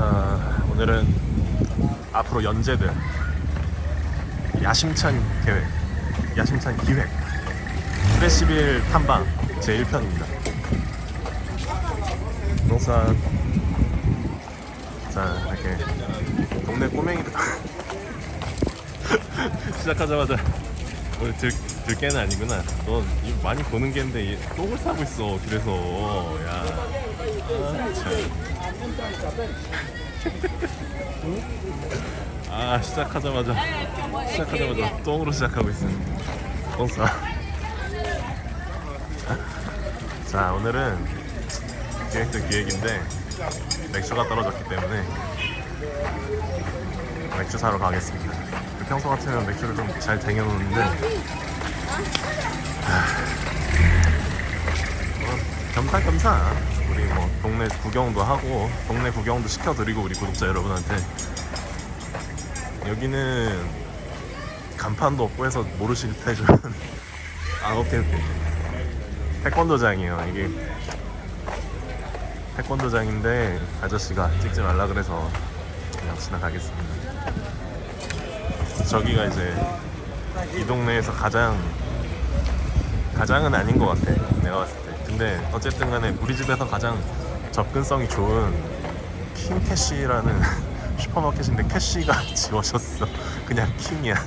자, 오늘은 앞으로 연재들 야심찬 계획, 야심찬 기획, 프레시빌 탐방 제 1편입니다. 농산 자 이렇게 동네 꼬맹이들 시작하자마자 오늘 들, 들깨는 아니구나. 너 이거 많이 보는 게인데 얘 똥을 싸고 있어. 그래서 야. 아, 참. 아 시작하자마자 시작하자마자 똥으로 시작하고 있어. 똥 싸. 자 오늘은 기획도 기획인데 맥주가 떨어졌기 때문에 맥주 사러 가겠습니다. 평소 같으면 맥주를 좀 잘 쟁여놓는데 뭐, 겸사겸사. 우리 뭐 동네 구경도 하고 동네 구경도 시켜드리고 우리 구독자 여러분한테. 여기는 간판도 없고 해서 모르실 테지만 아 오케이 오케이. 태권도장이에요. 이게 태권도장인데 아저씨가 찍지 말라 그래서 그냥 지나가겠습니다. 저기가 이제 이 동네에서 가장 가장은 아닌 것 같아. 내가 봤을 때 근데 어쨌든 간에 우리 집에서 가장 접근성이 좋은 킹캐시라는 슈퍼마켓인데 캐시가 지워졌어 그냥 킹이야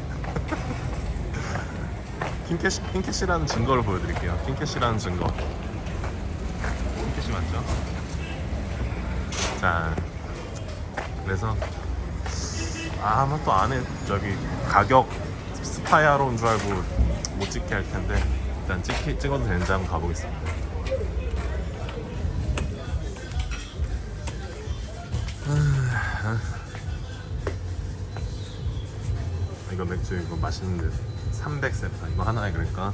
킹캐시, 킹캐시라는 증거를 보여드릴게요 킹캐시라는 증거 킹캐시 맞죠? 자 그래서 아, 아마 또 안에 저기 가격 스파이하러 온 줄 알고 못 찍게 할 텐데 일단 찍, 찍어도 되는지 한번 가보겠습니다. 아, 이거 맥주 이거 맛있는데 300세파 이거 하나에 그러니까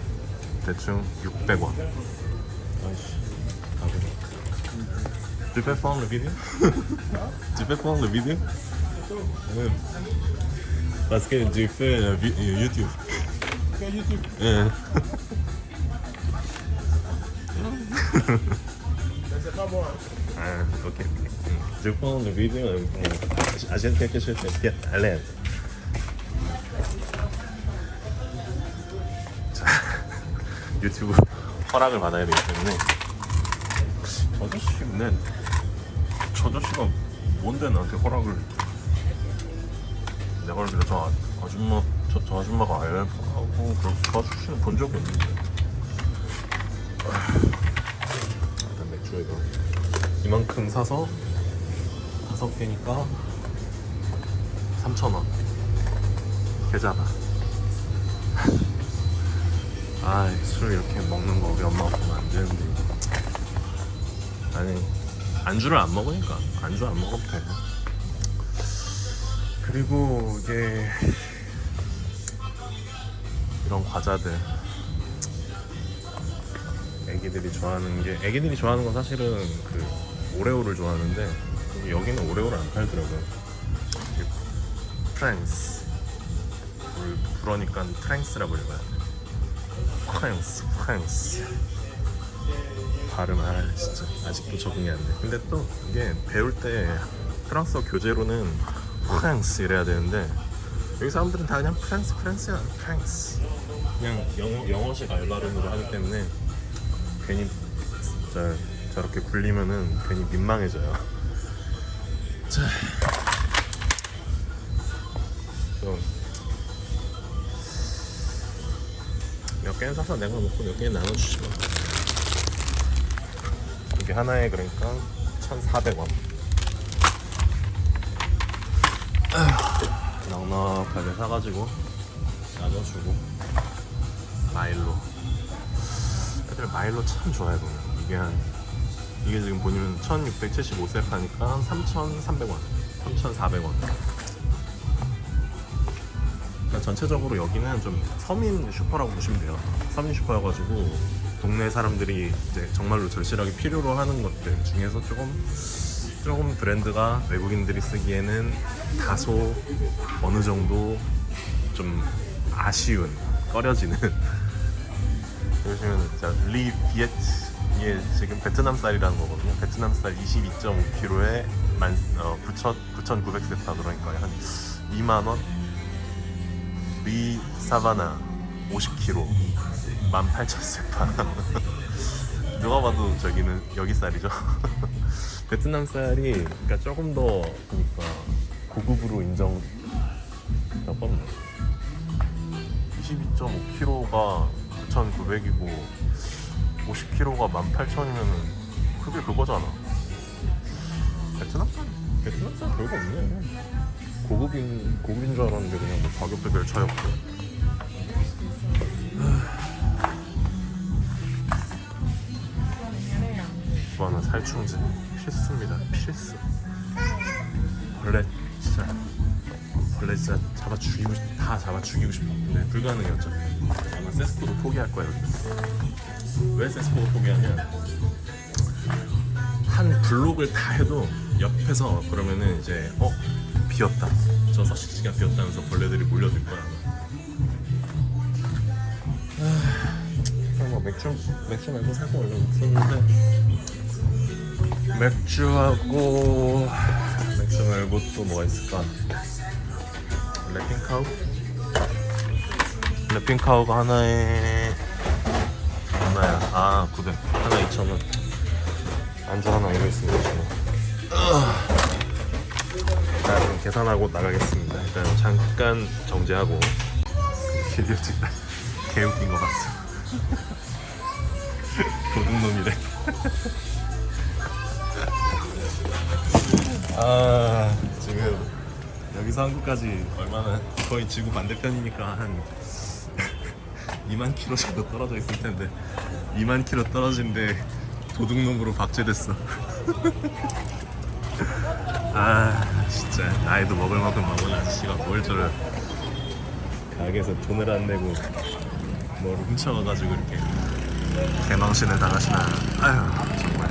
대충 600원. 아이씨. Tu peux prendre le vidéo Tu peux prendre le vidéo Ouais. Parce que j'ai fait euh, euh, YouTube. Sur YouTube. Euh, c'est pas bon. Hein. ah, ok. Je prends le vidéo et euh, achète quelque chose de bien à l'aise. 자, 유튜브 허락을 받아야 되기 때문에. 저 아저씨는 저 아저씨가 뭔데 나한테 허락을? 내가 알기로 저 아- 아줌마 저, 저 아줌마가 알바하고 그렇게 아저씨는 본 적이 없는데. 일단 맥주 이거. 이만큼 사서 다섯 개니까 3,000원. 계좌다. 아, 술 이렇게 먹는 거 우리 엄마가 보면 안 되는데. 아니 안주를 안 먹으니까. 안주 안 먹어도 돼 그리고 이게 이런 과자들. 애기들이 좋아하는 게 애기들이 좋아하는 건 사실은 그 오레오를 좋아하는데 여기는 오레오를 안 팔더라고요. 프랑스. 불어니까 프랑스라고 읽어야 돼 프랑스 프랑스. 발음 아 진짜. 아직도 적응이 안 돼. 근데 또 이게 배울 때 프랑스어 교재로는 프랑스 이래야 되는데 여기 사람들은 다 그냥 프랑스 프랑스야. 프랑스. 그냥 영어 영어식 알바름으로 하기 때문에 괜히 저 저렇게 굴리면은 괜히 민망해져요. 자, 좀몇 개는 사서 내가 먹고 몇 개는 나눠주지 마. 이게 하나에 그러니까 1,400원. 넉넉하게 사가지고 나눠주고 마일로. 애들 마일로 참 좋아해 보면 이게 한 이게 지금 보면 1,675세파니까 3,300원, 3,400원. 그러니까 전체적으로 여기는 좀 서민 슈퍼라고 보시면 돼요. 서민 슈퍼여가지고 동네 사람들이 이제 정말로 절실하게 필요로 하는 것들 중에서 조금 조금 브랜드가 외국인들이 쓰기에는 다소 어느 정도 좀 아쉬운 꺼려지는 보시면 진짜 리 비에트 이게 지금 베트남 쌀이라는 거거든요. 베트남 쌀 22.5kg에 만 어, 9,000 9,900세파 그러니까 한 2만 원. 리 사바나 50kg 18,000세파. 누가 봐도 저기는 여기 쌀이죠. 베트남 쌀이 그러니까 조금 더 그러니까 고급으로 인정 잠깐만 22.5kg가 9,900이고 50kg가 18,000이면은 그게 그거잖아. 베트남 쌀 베트남 쌀 별거 없네. 고급인 고급인 줄 알았는데 그냥 뭐 가격도 별 차이 없고. 이거는 살충제 필수입니다. 필수. 원래 진짜 원래 진짜 잡아 죽이고 싶, 다 잡아 죽이고 싶었는데 불가능이었죠. 아마 세스코도 포기할 거예요. 왜 세스코도 포기하냐? 한 블록을 다 해도 옆에서 그러면은 이제 어 비었다. 저 서식지가 비었다면서 벌레들이 몰려들 거야. 아, 뭐 맥주 맥주 말고 살거 원래 없었는데 맥주하고 맥주 말고 또 뭐가 있을까? 래핑카우? 래핑카우가 하나에 얼마야? 아 900 하나 2,000원. 안주 하나 이거 있습니다 지금 자 그럼 계산하고 나가겠습니다. 일단 잠깐 정지하고. 비디오 찍다. 개 웃긴 거 봤어 도둑놈이래. 아 지금 여기서 한국까지 얼마나 거의 지구 반대편이니까 한 2만 킬로 정도 떨어져 있을 텐데. 2만 킬로 떨어진데 도둑놈으로 박제됐어. 아 진짜. 나이도 먹을 만큼 먹은 아저씨가 뭘 저를 가게에서 돈을 안 내고 뭘 훔쳐가가지고 이렇게 개망신을 당하시나. 아휴 정말.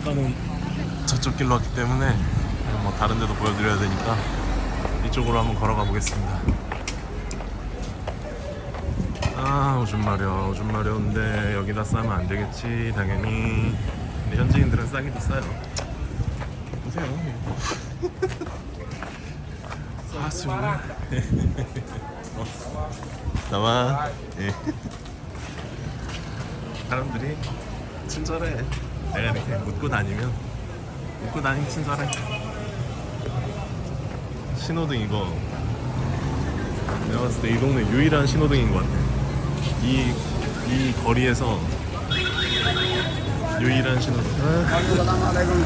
아까는 저쪽 길로 왔기 때문에 뭐 다른 데도 보여드려야 되니까 이쪽으로 한번 걸어가 보겠습니다 아 오줌 마려 오줌 마려운데 여기다 싸면 안 되겠지 당연히. 근데 현지인들은 싸기도 싸요. 보세요. 하수 어. 나와. 예. 사람들이 친절해. 내가 이렇게 묻고 다니면 묻고 다니면 친절해. 신호등 이거. 내가 봤을 때 이 동네 유일한 신호등인 것 같아 이, 이 거리에서 유일한 Assalamualaikum.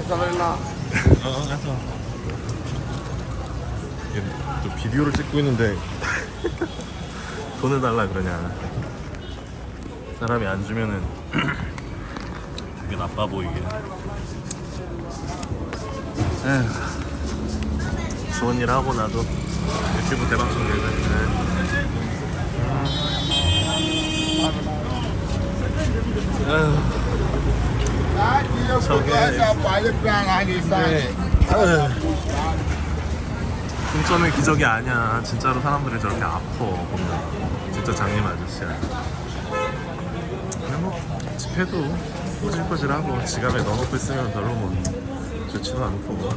Assalamualaikum. 어, 가서 이게 또 비디오를 찍고 있는데 돈을 달라 그러냐. 사람이 안 주면은 되게 나빠 보이게. 에휴, 좋은 일 하고 나도 유튜브 에휴, aja perang hari 네. 동점의 기적이 아니야. 진짜로 사람들이 저렇게 아파 보면 진짜 장님 아저씨야. 그냥 뭐 집회도 꼬질꼬질하고 지갑에 넣어놓고 있으면 별로 뭐 좋지도 않고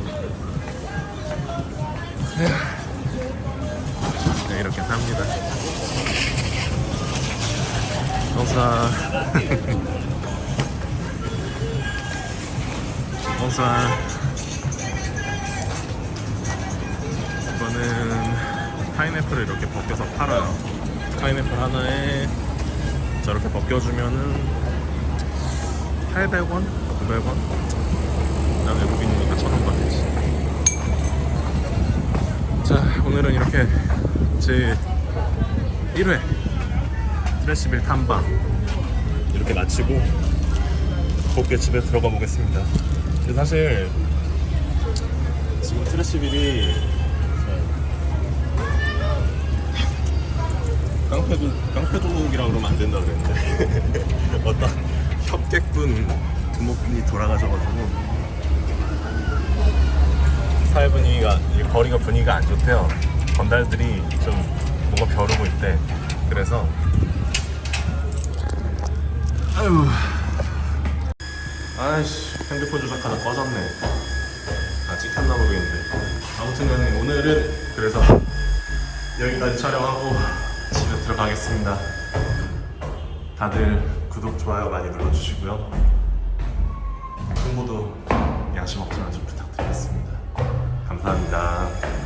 뭐. 네, 이렇게 삽니다. 감사. 감사. 이거는 파인애플을 이렇게 벗겨서 팔아요. 파인애플 하나에 저렇게 벗겨주면은 800원? 900원? 난 외국인이니까 천원 받겠지. 자, 오늘은 이렇게 제 1회 트래시빌 탐방 이렇게 마치고 곱게 집에 들어가 보겠습니다. 근데 사실 지금 트래시빌이 깡패도 깡패도둑이라 그러면 안 된다 그랬는데 어떤 협객분 두목분이 돌아가셔가지고 사회 분위기가 이 거리가 분위기가 안 좋대요. 건달들이 좀 뭔가 벼르고 있대. 그래서 아유. 아이씨 핸드폰 조작하다 꺼졌네. 아 찍혔나 모르겠는데. 아무튼간에 오늘은 그래서 여기까지 촬영하고 집에 들어가겠습니다. 다들 구독 좋아요 많이 눌러주시고요. 홍보도 양심 없지만 좀 부탁드리겠습니다. 감사합니다.